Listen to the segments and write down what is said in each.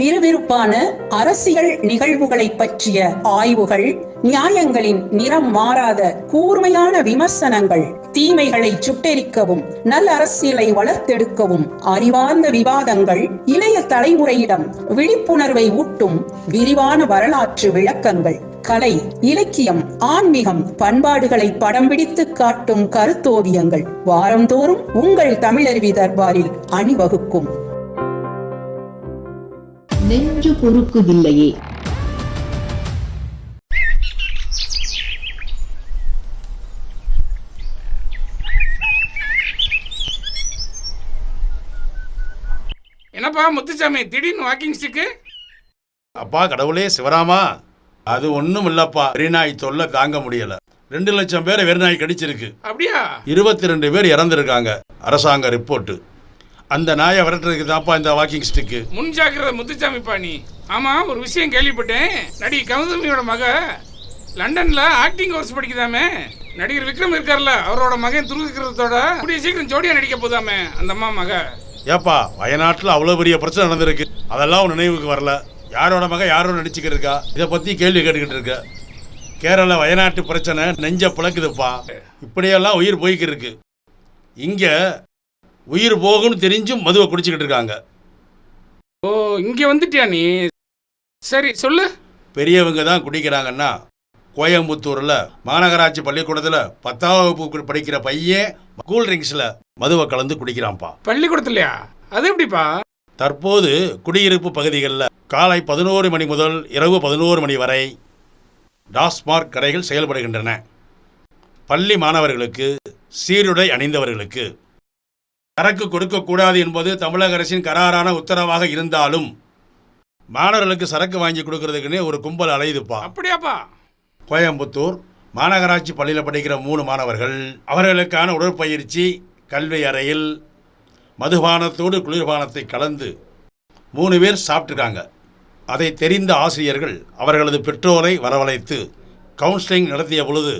விறுவிறுப்பான அரசியல் நிகழ்வுகளை பற்றிய ஆய்வுகள் நியாயங்களின் நிறம் மாறாத கூர்மையான விமர்சனங்கள் தீமைகளை சுட்டெரிக்கவும் நல்ல அரசியலை வளர்த்தெடுக்கவும் அறிவார்ந்த விவாதங்கள் இளைய தலைமுறையிடம் விழிப்புணர்வை ஊட்டும் விரிவான வரலாற்று விளக்கங்கள். கலை இலக்கியம் ஆன்மீகம் பண்பாடுகளை படம் பிடித்து காட்டும் கருத்தோவியங்கள். வாரந்தோறும் உங்கள் தமிழருவி தர்பாரில் அணிவகுக்கும். நெஞ்சு பொறுக்குதில்லையே. என்னப்பா முத்துசாமி திடீர்னு வாக்கிங் ஸ்டிக்கு அப்பா கடவுளே சிவராமா. அது ஒண்ணும் இல்லப்பா. வெறிநாய் தொல்லை தாங்க முடியல. ரெண்டு லட்சம் பேரை வெறிநாய் கடிச்சிருக்கு. அப்படியா? இருபத்தி ரெண்டு பேர் இறந்துருக்காங்க. அரசாங்க ரிப்போர்ட்டு அந்த நாயை விரட்டுறதுக்கு தான்ப்பா இந்த வாக்கிங் ஸ்டிக்கு முன் ஜாக்கிரதை முத்துசாமிப்பா நீ ஆமா ஒரு விஷயம் கேள்விப்பட்டேன். நடிகை கௌதமியோட மக லண்டன்ல ஆக்டிங் கோர்ஸ் படிக்குதாமே. நடிகர் விக்ரம் இருக்கார்ல அவரோட மகன் துருவிக்கிறதோட கூடிய சீக்கிரம் ஜோடியா நடிக்க போதாமே அந்த அம்மா மக. ஏப்பா வயநாட்டில் அவ்வளோ பெரிய பிரச்சனை நடந்திருக்கு. அதெல்லாம் நினைவுக்கு வரல. யாரோட மக யாரோட நடிச்சுக்கிட்டு இருக்கா? இதை பற்றி கேள்வி கேட்டுக்கிட்டு இருக்க. கேரள வயநாட்டு பிரச்சனை நெஞ்ச பிளக்குதுப்பா இப்படியெல்லாம் உயிர் போய்க்கிட்டு இருக்கு இங்கே உயிர் போகும்னு தெரிஞ்சும் மதுவை குடிச்சிக்கிட்டு இருக்காங்க. ஓ இங்க வந்துட்டியா நீ? சரி சொல்லு. பெரியவங்க தான் குடிக்கிறாங்கன்னா கோயம்புத்தூரில் மாநகராட்சி பள்ளிக்கூடத்தில் பத்தாம் வகுப்பு படிக்கிற பையன் கூல் ட்ரிங்க்ஸில் மதுவை கலந்து குடிக்கிறான்ப்பா. பள்ளிக்கூடத்துலயா? அது எப்படிப்பா? தற்போது குடியிருப்பு பகுதிகளில் காலை பதினோரு மணி முதல் இரவு பதினோரு மணி வரை டாஸ்மார்க் கடைகள் செயல்படுகின்றன. பள்ளி மாணவர்களுக்கு சீருடை அணிந்தவர்களுக்கு சரக்கு கொடுக்கக்கூடாது என்பது தமிழக அரசின் கராரான உத்தரவாக இருந்தாலும் மாணவர்களுக்கு சரக்கு வாங்கி கொடுக்கறதுக்குன்னே ஒரு கும்பல் அலையுதுப்பா. அப்படியாப்பா? கோயம்புத்தூர் மாநகராட்சி பள்ளியில் படிக்கிற மூணு மாணவர்கள் அவர்களுக்கான உடற்பயிற்சி கல்வி அறையில் மதுபானத்தோடு குளிர்பானத்தை கலந்து மூணு பேர் சாப்பிட்ருக்காங்க அதை தெரிந்த ஆசிரியர்கள் அவர்களது பெற்றோரை வரவழைத்து கவுன்சிலிங் நடத்திய பொழுது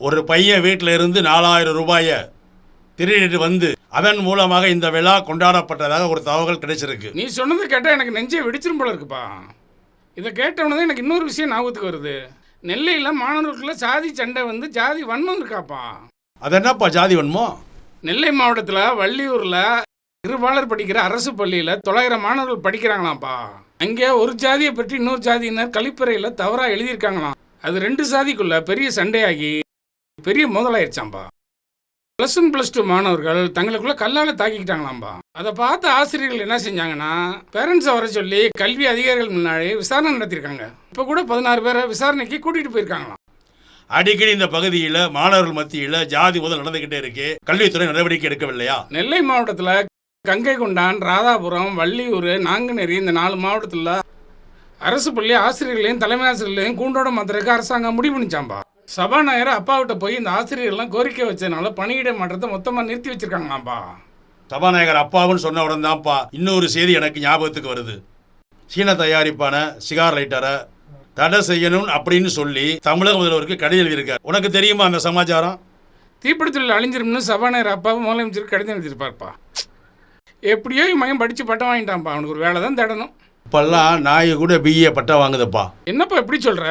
ஒரு பையன் வீட்டில் இருந்து நாலாயிரம் ரூபாயை திருடிட்டு வந்து அதன் மூலமாக இந்த விழா கொண்டாடப்பட்டதாக ஒரு தகவல் கிடைச்சிருக்கு. நீ சொன்னதை கேட்டால் எனக்கு நெஞ்சே வெடிச்சிரும் போல இருக்குப்பா. இதை கேட்டவனதான் எனக்கு இன்னொரு விஷயம் ஞாபகத்துக்கு வருது. நெல்லையில் மாணவர்களுக்குள்ள சாதி சண்டை வந்து ஜாதி வன்மம் இருக்காப்பா. அது என்னப்பா ஜாதி வன்மோ நெல்லை மாவட்டத்தில் வள்ளியூரில் இருபாலர் படிக்கிற அரசு பள்ளியில் தொள்ளாயிரம் மாணவர்கள் படிக்கிறாங்களாம்ப்பா அங்கே ஒரு ஜாதியை பற்றி இன்னொரு ஜாதியினர் கழிப்பறையில் தவறாக எழுதியிருக்காங்களாம். அது ரெண்டு சாதிக்குள்ள பெரிய சண்டையாகி பெரிய மோதலாயிருச்சாம்பா. ப்ளஸ் ஒன் ப்ளஸ் டூ மாணவர்கள் தங்களுக்குள்ள கல்லால் தாக்கிக்கிட்டாங்களாம்பா. அதை பார்த்து ஆசிரியர்கள் என்ன செஞ்சாங்கன்னா பேரண்ட்ஸை வர சொல்லி கல்வி அதிகாரிகள் முன்னாடி விசாரணை நடத்தியிருக்காங்க. இப்போ கூட பதினாறு பேரை விசாரணைக்கு கூட்டிகிட்டு போயிருக்காங்களாம். அடிக்கடி இந்த பகுதியில் மாணவர்கள் மத்தியில் ஜாதி முதல் நடந்துக்கிட்டே இருக்கு. கல்வித்துறை நடவடிக்கை எடுக்கவில்லையா? நெல்லை மாவட்டத்தில் கங்கை கொண்டான் ராதாபுரம் வள்ளியூர் நாங்குநேரி இந்த நாலு மாவட்டத்தில் அரசு பள்ளி ஆசிரியர்களையும் தலைமை ஆசிரியர்களையும் கூண்டோட மாத்திரக்கு அரசாங்கம் முடிவு பண்ணிச்சாம்பா. சபாநாயகர் அப்பாவிட்ட போய் இந்த ஆசிரியர்கள்லாம் கோரிக்கை வச்சதுனால பணியிட மாற்றத்தை மொத்தமாக நிறுத்தி வச்சிருக்காங்களாம்பா. சபாநாயகர் அப்பாவுன்னு சொன்ன உடனே தான்ப்பா இன்னொரு செய்தி எனக்கு ஞாபகத்துக்கு வருது. சீன தயாரிப்பான சிகார் லைட்டரை தடை செய்யணும் அப்படின்னு சொல்லி தமிழக முதல்வருக்கு கடிதம் எழுதியிருக்கார். உனக்கு தெரியுமா அந்த சமாச்சாரம்? தீப்பிடித்தொழில் அழிஞ்சிரும்னு சபாநாயகர் அப்பாவும் முதலமைச்சருக்கு கடிதம் எழுதியிருப்பார்ப்பா. எப்படியோ இவன் படித்து பட்டம் வாங்கிட்டான்ப்பா. அவனுக்கு ஒரு வேலை தான் தேடணும். இப்பெல்லாம் நாய் கூட பிஏ பட்டம் வாங்குதுப்பா. என்னப்பா எப்படி சொல்கிற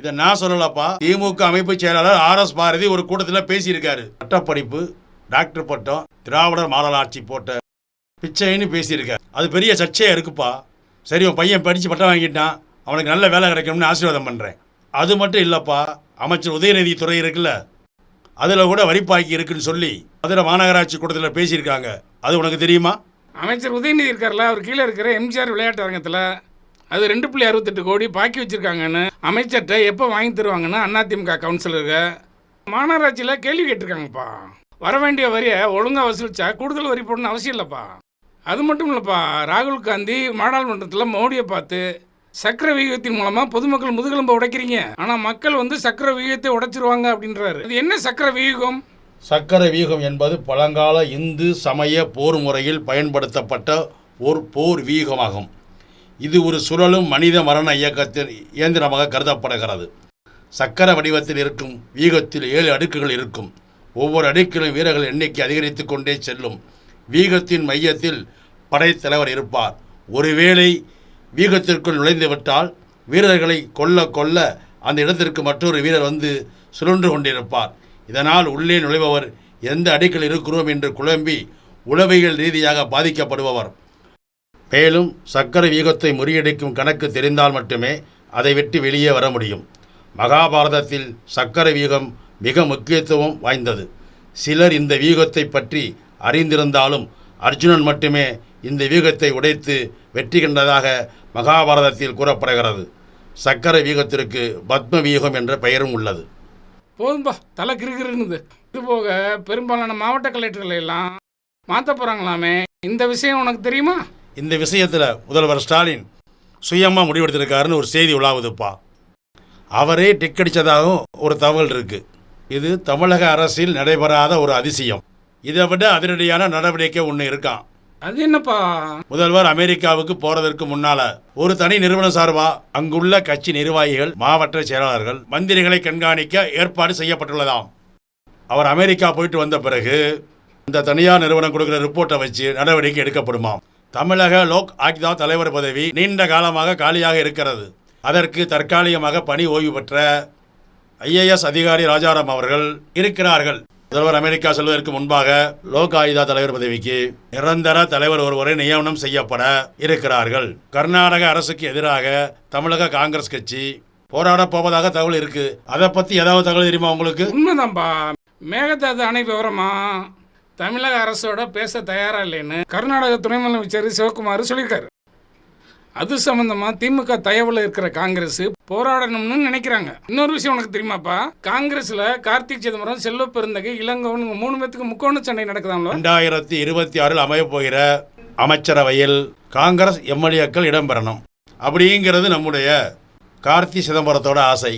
இதை நான் சொல்லலப்பா. திமுக அமைப்பு செயலாளர் ஆர் எஸ் பாரதி ஒரு கூட்டத்தில் பேசியிருக்காரு. பட்டப்படிப்பு டாக்டர் பட்டம் திராவிடர் மாடலாட்சி போட்ட பிச்சைன்னு பேசியிருக்காரு. அது பெரிய சர்ச்சையாக இருக்குப்பா. சரி உன் பையன் படித்து பட்டம் வாங்கிட்டான். அவனுக்கு நல்ல வேலை கிடைக்கணும்னு ஆசீர்வாதம் பண்ணுறேன் அது மட்டும் இல்லைப்பா. அமைச்சர் உதயநிதி துறை இருக்குல்ல. அதில் கூட வரிப்பாக்கி இருக்குன்னு சொல்லி மதுரை மாநகராட்சி கூட்டத்தில் பேசியிருக்காங்க. அது உனக்கு தெரியுமா? அமைச்சர் உதயநிதி இருக்கார்ல அவர் கீழே இருக்கிற எம்ஜிஆர் விளையாட்டு அரங்கத்தில் அது ரெண்டு புள்ளி அறுபத்தெட்டு கோடி பாக்கி வச்சிருக்காங்கன்னு அமைச்சர்கிட்ட எப்போ வாங்கி தருவாங்கன்னு அதிமுக கவுன்சிலருக்கு மாநகராட்சியில் கேள்வி கேட்டிருக்காங்கப்பா. வர வேண்டிய வரியை ஒழுங்காக வசூலிச்சா கூடுதல் வரி போடணும்னு அவசியம் இல்லைப்பா. அது மட்டும் இல்லைப்பா ராகுல் காந்தி நாடாளுமன்றத்தில் மோடியை பார்த்து சக்கர விகிதத்தின் மூலமாக பொதுமக்கள் முதுகெலும்பை உடைக்கிறீங்க. ஆனால் மக்கள் வந்து சக்கர விகிதத்தை உடைச்சிருவாங்க அப்படின்றாரு. இது என்ன சக்கர வியூகம்? சக்கர வியூகம் என்பது பழங்கால இந்து சமய போர் முறையில் பயன்படுத்தப்பட்ட ஒரு போர் வியூகமாகும் இது ஒரு சுழலும் மனித மரண இயக்கத்தின் இயந்திரமாக கருதப்படுகிறது. சக்கர வடிவத்தில் இருக்கும் வீகத்தில் ஏழு அடுக்குகள் இருக்கும். ஒவ்வொரு அடுக்கிலும் வீரர்கள் எண்ணிக்கை அதிகரித்து கொண்டே செல்லும். வீகத்தின் மையத்தில் படைத்தலைவர் இருப்பார். ஒருவேளை வீகத்திற்குள் நுழைந்துவிட்டால் வீரர்களை கொல்ல கொல்ல அந்த இடத்திற்கு மற்றொரு வீரர் வந்து சுழன்று கொண்டிருப்பார். இதனால் உள்ளே நுழைபவர் எந்த அடிக்கில் இருக்கிறோம் என்று குழம்பி உளவியல் ரீதியாக பாதிக்கப்படுபவர். மேலும் சக்கர வியூகத்தை முறியடிக்கும் கணக்கு தெரிந்தால் மட்டுமே அதை விட்டு வெளியே வர முடியும். மகாபாரதத்தில் சக்கர வியூகம் மிக முக்கியத்துவம் வாய்ந்தது. சிலர் இந்த வியூகத்தை பற்றி அறிந்திருந்தாலும் அர்ஜுனன் மட்டுமே இந்த வியூகத்தை உடைத்து வெற்றி கண்டதாக மகாபாரதத்தில் கூறப்படுகிறது. சக்கர வியூகத்திற்கு பத்ம வியூகம் என்ற பெயரும் உள்ளது. போதும்பா தலை கிருகிருன்னுது இது போக பெரும்பாலான மாவட்ட கலெக்டர்களை எல்லாம் மாற்ற போகிறாங்களாமே இந்த விஷயம் உனக்கு தெரியுமா? இந்த விஷயத்தில் முதல்வர் ஸ்டாலின் சுயமாக முடிவெடுத்திருக்காருன்னு ஒரு செய்தி உலாவுதுப்பா. அவரே டிக்கடிச்சதாகவும் ஒரு தகவல் இருக்கு. இது தமிழக அரசில் நடைபெறாத ஒரு அதிசயம். இதை விட அதிரடியான நடவடிக்கை ஒன்று இருக்கான் அது என்னப்பா? முதல்வர் அமெரிக்காவுக்கு போறதற்கு முன்னால ஒரு தனி நிறுவனம் சார்பா அங்குள்ள கட்சி நிர்வாகிகள் மாவட்ட செயலாளர்கள் மந்திரிகளை கண்காணிக்க ஏற்பாடு செய்யப்பட்டுள்ளதாம். அவர் அமெரிக்கா போயிட்டு வந்த பிறகு இந்த தனியார் நிறுவனம் கொடுக்கிற ரிப்போர்ட்டை வச்சு நடவடிக்கை எடுக்கப்படுமாம். தமிழக லோக் ஆயுக்தா தலைவர் பதவி நீண்ட காலமாக காலியாக இருக்கிறது. அதற்கு தற்காலிகமாக பணி ஓய்வு பெற்ற ஐஏஎஸ் அதிகாரி ராஜாராம் அவர்கள் இருக்கிறார்கள். முதல்வர் அமெரிக்கா செல்வதற்கு முன்பாக லோக் ஆயுதா தலைவர் பதவிக்கு நிரந்தர தலைவர் ஒருவரை நியமனம் செய்யப்பட இருக்கிறார்கள். கர்நாடக அரசுக்கு எதிராக தமிழக காங்கிரஸ் கட்சி போராடப் போவதாக தகவல் இருக்கு. அதை பத்தி ஏதாவது தகவல் தெரியுமா உங்களுக்கு? உண்மைதான்பா. மேகதாது அணை விவரமா? தமிழக அரசோட பேச தயாரா இல்லைன்னு கர்நாடக துணை முதலமைச்சர் சிவகுமார் சொல்லியிருக்காரு. அது சம்பந்தமா திமுக தயவுல இருக்கிற காங்கிரஸ் போராடணும்னு நினைக்கிறாங்க. இன்னொரு விஷயம் உனக்கு தெரியுமாப்பா? காங்கிரஸ்ல கார்த்திக் சிதம்பரம் செல்வ பெருந்தகை இளங்கோவன் மூணு பேத்துக்கு முக்கோண சண்டை நடக்குதாங்களோ ரெண்டாயிரத்தி இருபத்தி ஆறில் அமைய போகிற அமைச்சரவையில் காங்கிரஸ் எம்எல்ஏக்கள் இடம்பெறணும். அப்படிங்கிறது நம்முடைய கார்த்தி சிதம்பரத்தோட ஆசை.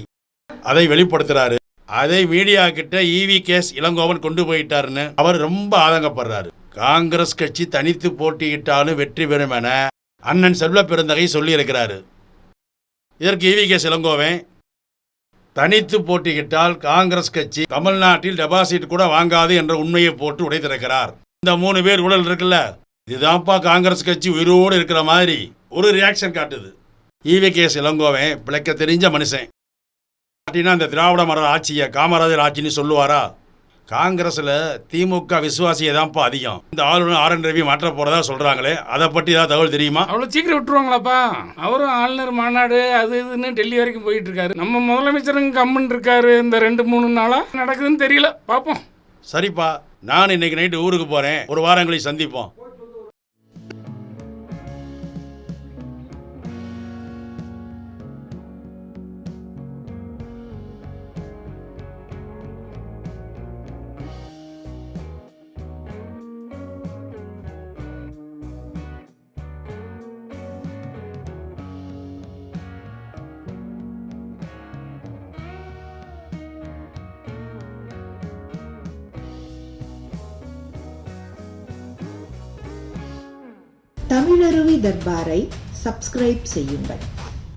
அதை வெளிப்படுத்துறாரு. அதை மீடியா கிட்ட ஈவி கேஸ் இளங்கோவன் கொண்டு போயிட்டாருன்னு அவர் ரொம்ப ஆதங்கப்படுறாரு. காங்கிரஸ் கட்சி தனித்து போட்டியிட்டாலும் வெற்றி பெறும் என அண்ணன் செல்வ பெருந்தகை சொல்லியிருக்கிறாரு. இதற்கு இவி கே இளங்கோவன் தனித்து போட்டியிட்டால் காங்கிரஸ் கட்சி தமிழ்நாட்டில் டெபாசிட் கூட வாங்காது என்ற உண்மையை போட்டு உடைத்திருக்கிறார். இந்த மூணு பேர் உடல் இருக்குல்ல இதுதான்ப்பா காங்கிரஸ் கட்சி உயிரோடு இருக்கிற மாதிரி ஒரு ரியாக்ஷன் காட்டுது. ஈவி கேஸ் இளங்கோவன் பிழைக்க தெரிஞ்ச மனுஷன். அப்படின்னா இந்த திராவிட மர ஆட்சியை காமராஜர் ஆட்சின்னு சொல்லுவாரா? காங்கிரஸில் திமுக விசுவாசியை தான்ப்பா அதிகம். இந்த ஆளுநர் ஆர் என் ரவி மாற்ற போகிறதா சொல்கிறாங்களே அதை பற்றி ஏதாவது தகவல் தெரியுமா? அவ்வளோ சீக்கிரம் விட்டுருவாங்களாப்பா? அவரும் ஆளுநர் மாநாடு அது இதுன்னு டெல்லி வரைக்கும் போயிட்டு இருக்காரு. நம்ம முதலமைச்சரும் கம்முன்னு இருக்காரு இந்த ரெண்டு மூணு நாளா? நடக்குதுன்னு தெரியல. பார்ப்போம். சரிப்பா நான் இன்னைக்கு நைட்டு ஊருக்கு போகிறேன் ஒரு கழிச்சு சந்திப்போம். தமிழருவி தர்பாரை சப்ஸ்கிரைப் செய்யுங்கள்.